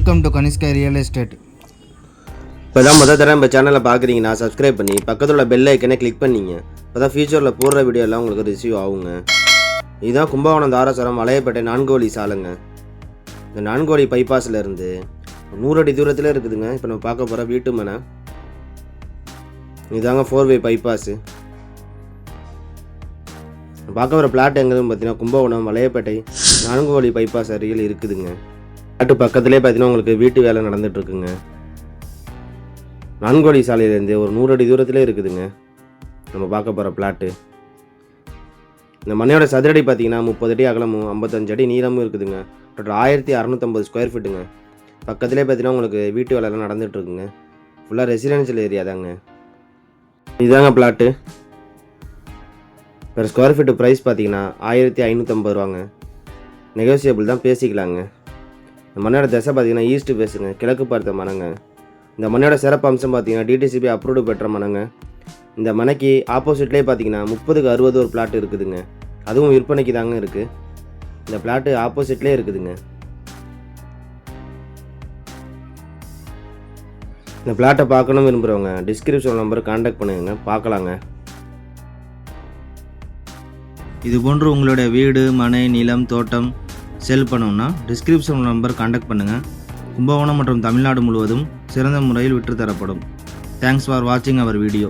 Welcome to Kanishka real estate இப்போ தான் முதல் தடவை நம்ம சேனலை பார்க்குறீங்கன்னா சப்ஸ்கிரைப் பண்ணி பக்கத்தில் உள்ள பெல் ஐக்கனை கிளிக் பண்ணிங்க. இப்போ தான் ஃபியூச்சரில் போடுற வீடியோலாம் உங்களுக்கு ரிசீவ் ஆகுங்க. இதுதான் கும்பகோணம் தாராசுரம் மலையப்பேட்டை நான்கு வழி சாலைங்க. இந்த நான்கு வழி பைபாஸில் இருந்து நூறு அடி தூரத்தில் இருக்குதுங்க. இப்போ நம்ம பார்க்க போகிற வீட்டு மனை. இதாங்க ஃபோர் வே பைபாஸு பார்க்க வர பிளாட் எங்கேன்னு பார்த்தீங்கன்னா கும்பகோணம் வளையப்பேட்டை நான்கு வழி பைபாஸ் அருகில் இருக்குதுங்க. அட்டு பக்கத்துலேயே பார்த்தீங்கன்னா உங்களுக்கு வீட்டு வேலை நடந்துகிட்ருக்குங்க நான்கோடி சாலையிலேருந்து ஒரு நூறு அடி தூரத்திலே இருக்குதுங்க. நம்ம பார்க்க போகிற பிளாட்டு. இந்த மனையோட சதுரடி பார்த்தீங்கன்னா முப்பது அடி அகலமும் ஐம்பத்தஞ்சு அடி நீளமும் இருக்குதுங்க. டோட்டல் ஆயிரத்தி அறநூற்றம்பது ஸ்கொயர் ஃபீட்டுங்க பக்கத்துலேயே பார்த்தீங்கன்னா உங்களுக்கு வீட்டு வேலைலாம் நடந்துகிட்ருக்குங்க ஃபுல்லாக ரெசிடென்ஷியல் ஏரியா தாங்க. இதுதாங்க flat. Per square feet price பார்த்தீங்கன்னா ஆயிரத்தி ஐநூற்றம்பது ரூபாங்க. நெகோசியபிள் தான் பேசிக்கலாங்க. இந்த மண்ணோட திசை பார்த்தீங்கன்னா ஈஸ்ட் பேசுங்க கிழக்கு பார்த்த மனங்க இந்த மண்ணோட சிறப்பு அம்சம் பார்த்தீங்கன்னா டிடிசிபி அப்ரூவ்டு பெற்ற மனங்க இந்த மனைக்கு ஆப்போசிட்லேயே பார்த்தீங்கன்னா முப்பதுக்கு அறுபது ஒரு பிளாட் இருக்குதுங்க. அதுவும் விற்பனைக்கு தாங்க இருக்குது இந்த பிளாட்டு ஆப்போசிட்லேயே இருக்குதுங்க. இந்த பிளாட்டை பார்க்கணும் விரும்புகிறவங்க டிஸ்கிரிப்ஷன் நம்பர் காண்டாக்ட் பண்ணுங்க. பார்க்கலாங்க. இது போன்று உங்களுடைய வீடு மனை நிலம் தோட்டம் சேல் பண்ணணும்னா டிஸ்கிரிப்ஷன் நம்பர் காண்டாக்ட் பண்ணுங்கள் கும்பகோணம் மற்றும் தமிழ்நாடு முழுவதும் சிறந்த முறையில் விற்றுத்தரப்படும். தேங்க்ஸ் ஃபார் வாட்சிங் அவர் வீடியோ